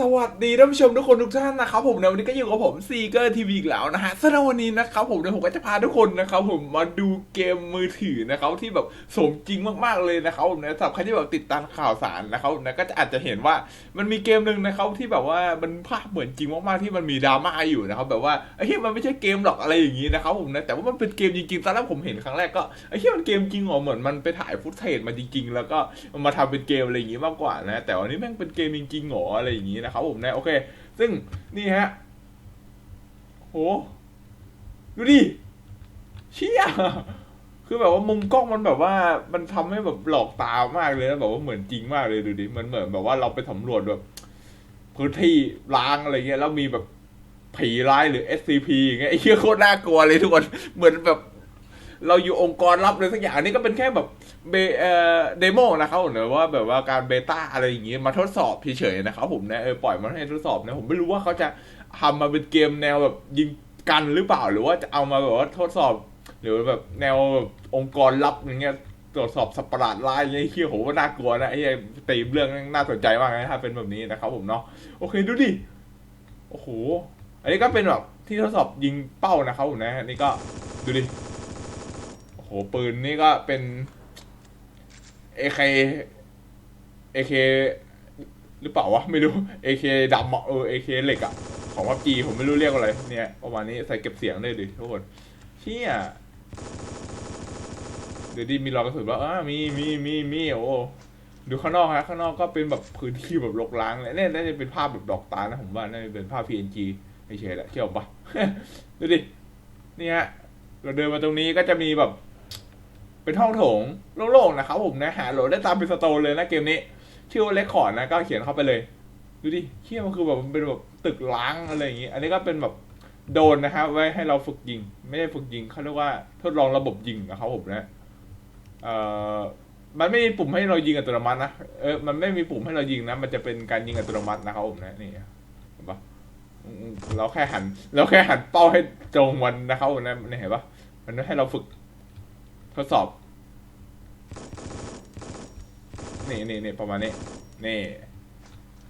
สวัสดีท่านผู้ชมทุกคนทุกท่านนะครับผมในวันนี้ก็อยู่กับผมซีเกอร์ทีวีอีกแล้วนะฮะสำหรับวันนี้นะครับผมเดี๋ยวผมก็จะพาทุกคนนะครับผมมาดูเกมมือถือนะครับที่แบบสมจริงมากๆเลยนะครับผมนะสำหรับใครที่แบบติดตามข่าวสารนะครับนะก็จะอาจจะเห็นว่ามันมีเกมหนึ่งนะครับที่แบบว่ามันภาพเหมือนจริงมากๆที่มันมีดราม่าอยู่นะครับแบบว่าไอ้ที่มันไม่ใช่เกมหรอกอะไรอย่างนี้นะครับผมนะแต่ว่ามันเป็นเกมจริงๆตอนแรกผมเห็นครั้งแรกก็ไอ้ที่มันเกมจริงเหรอเหมือนมันไปถ่ายฟุตเทจมาจริง ๆ แล้วก็มาทำเป็นเกมอะไรอย่างนี้มากกว่านะแต่วันนี้แม่งเป็นเกมจริงๆหรออะไรอย่างนี้นะครับผมนะโอเค ซึ่งนี่ฮะโหดูดิเชี่ยคือแบบว่ามุมกล้องมันแบบว่ามันทำให้แบบหลอกตามากเลยนะแบบว่าเหมือนจริงมากเลยดูดิมันเหมือนแบบว่าเราไปสำรวจแบบพื้นที่ล้างอะไรเงี้ยแล้วมีแบบผีร้ายหรือ SCP อย่างเงี้ยไอ้เหี้ยโคตรน่ากลัวเลยทุกคนเหมือนแบบ เราอยู่องค์กรลับเลยสักอย่างอันนี้ก็เป็นแค่แบบเบเอ่อเดโมนะครับหรือว่าแบบว่าการเบต้าอะไรอย่างงี้มาทดสอบเฉยๆนะครับผมนะเออปล่อยมาให้ทดสอบนะผมไม่รู้ว่าเขาจะทำมาเป็นเกมแนวแบบยิงกันหรือเปล่าหรือว่าจะเอามาแบบว่าทดสอบ หรือแบบแนวแบบองค์กรลับอย่างเงี้ยตรวจสอบสัตว์ปหลาดร้ายอย่างเงี้ยเฮียโหว่าน่ากลัวนะไอ้เหี้ยตีมเรื่องน่าสนใจมากนะถ้าเป็นแบบนี้นะครับผมเนาะโอเคดูดิโอ้โหอันนี้ก็เป็นแบบที่ทดสอบยิงเป้านะครับผมนะนี่ก็ดูดิ โหปืนนี่ก็เป็น AK AK หรือเปล่าวะไม่รู้ AK ดำเอะเออ AK เหล็กอะของพับจีผมไม่รู้เรียกว่าอะไรเนี่ยประมาณนี้ใส่เก็บเสียงได้ดิทุกคนเชี่ยเดี๋ยวดีมีรอยกระสุนว่าอ่ามีมีมีมีโอ้ดูข้างนอกฮะข้างนอกก็เป็นแบบพื้นที่แบบรกร้างเลยเนี่ยน่าจะเป็นภาพแบบดอกตานะผมว่าน่าจะเป็นภาพ PNG ไม่ใช่แหละเที่ยวปะดูดินี่ฮะเราเดินมาตรงนี้ก็จะมีแบบ เป็นห้องโถงโล่งๆนะครับผมนะหาโหลดได้ตามเป็นสโตนเลยนะเกมนี้ ชื่อว่าเลคคอร์ดนะก็เขียนเข้าไปเลย ดูดิเที่ยมันคือแบบมันเป็นแบบตึกล้างอะไรอย่างงี้ อันนี้ก็เป็นแบบโดนนะครับไว้ให้เราฝึกยิง ไม่ได้ฝึกยิงเขาเรียกว่าทดลองระบบยิงนะครับผมนะเอ่อมันไม่มีปุ่มให้เรายิงอัตโนมัตินะเออมันไม่มีปุ่มให้เรายิงนะมันจะเป็นการยิงอัตโนมัตินะครับผมนะนี่เห็นปะเราแค่หันเราแค่หันเป้าให้ตรงมันนะครับผมนะนี่เห็นปะมันให้เราฝึก ทดสอบ นี่นี่นี่ประมาณนี้ นี่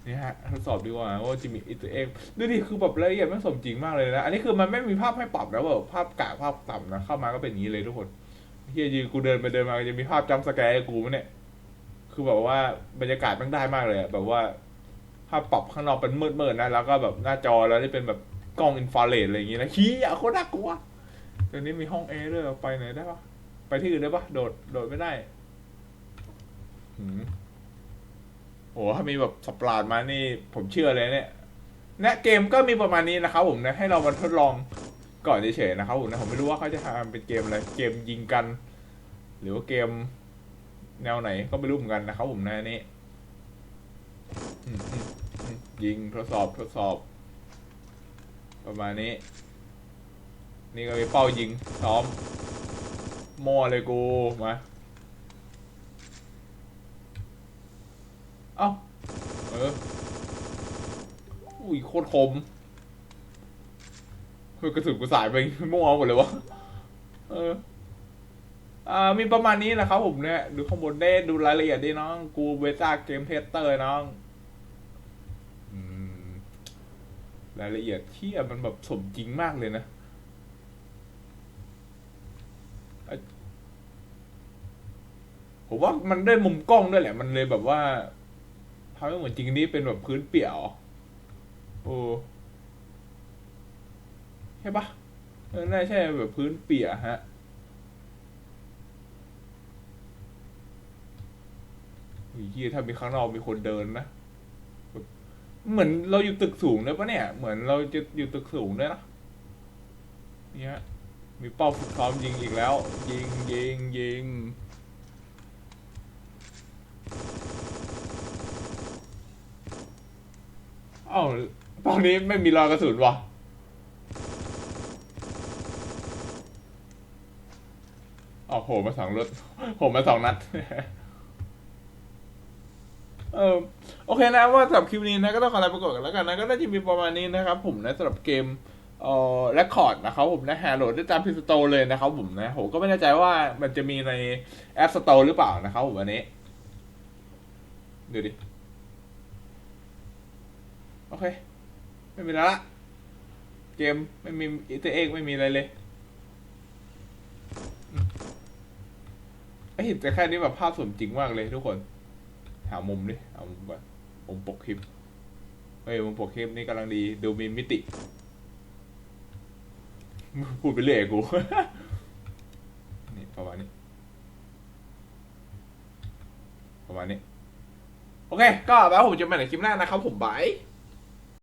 นี่ฮะทดสอบดีกว่าว่าจะมีอิตัวเองดูดิคือแบบละเอียดมันสมจริงมากเลยนะ อันนี้คือมันไม่มีภาพให้ปรับนะแบบภาพกะภาพต่ำนะ เข้ามาก็เป็นอย่างนี้เลยทุกคนเฮียยืนกูเดินไปเดินมาจะมีภาพจำสแกร์ให้กูไหมเนี่ย คือแบบว่าบรรยากาศมันได้มากเลยแบบว่าภาพปรับข้างนอกเป็นมืดๆนะ แล้วก็แบบหน้าจอแล้วที่เป็นแบบกล้องอินฟราเรดอะไรอย่างงี้นะขี้อะโคตรน่ากลัวตอนนี้มีห้องแอร์ด้วยไปไหนได้ปะ ไปที่อื่นได้ปะโดด โดดไม่ได้หืมโหถ้ามีแบบสับปลาดมานี่ ผมเชื่อเลยเนี่ยนะเกมก็มีประมาณนี้นะครับผมนะให้เรามาทดลองก่อนเฉยๆนะครับผมนะผมไม่รู้ว่าเขาจะทำเป็นเกมอะไรเกมยิงกัน หรือว่าเกมแนวไหนก็ไม่รู้เหมือนกันนะครับผมนะอันนี่อืมอืมอืมยิงทดสอบทดสอบ ประมาณนี้ นี่ก็มีเป้ายิงซ้อม มั่วเลยกูมา เอ้า เออ อุ้ยโคตรคมเฮ้ยกระสุนกูสายไปมั่วหมดเลยวะ เออ อ่า มีประมาณนี้นะครับผมเนี่ย ดูข้างบนได้ดูรายละเอียดดิน้อง กูเบต้าเกมเทสเตอร์น้องรายละเอียดที่มันแบบสมจริงมากเลยนะ ผมว่ามันได้มุมกล้องด้วยแหละ มันเลยแบบว่าทำให้เหมือนจริงนี้เป็นแบบพื้นเปี่ยวโอ้ใช่ปะเออน่าใช่แบบพื้นเปี่ยฮะเหียถ้ามีข้างนอกมีคนเดินนะเหมือนเราอยู่ตึกสูงเลยปะเนี่ย เหมือนเราจะอยู่ตึกสูงด้วยนะเนี่ยมีเป้าฝึกซ้อมยิงอีกแล้ว ยิงยิงยิง อ้าตอนนี้ไม่มีรอยกระสุนวะอ๋อโหมาสองรถโหมาสองนัด เออโอเคนะว่าสำหรับคลิปนี้นะก็ต้องขอลาไปก่อนกันแล้วกันนะก็น่าจะมีประมาณนี้นะครับผมนะสำหรับเกมเอ่อเรคคอร์ดนะครับผมนะแฮร์โหลดได้ตามพิสโตเลยนะครับผมนะผมก็ไม่แน่ใจว่ามันจะมีในแอปสโตร์หรือเปล่านะครับผมอันนี้ ดูดิ อเค ไม่มีแล้วละ เกมไม่มีอีเตอร์เอกไม่มีอะไรเลยอืมไอ้เห็นแต่แค่นี้แบบภาพสมจริงมากเลยทุกคน หามุมดิหามุมก่อนมุมปกคลิปเฮ้ยมุมปกคลิปนี่กำลังดีดูมีมิติ พูดไปเรื่อยกู นี่ประมาณนี้ ประมาณนี้ โอเค ก็แล้วผมจะมาในคลิปหน้านะครับผมบาย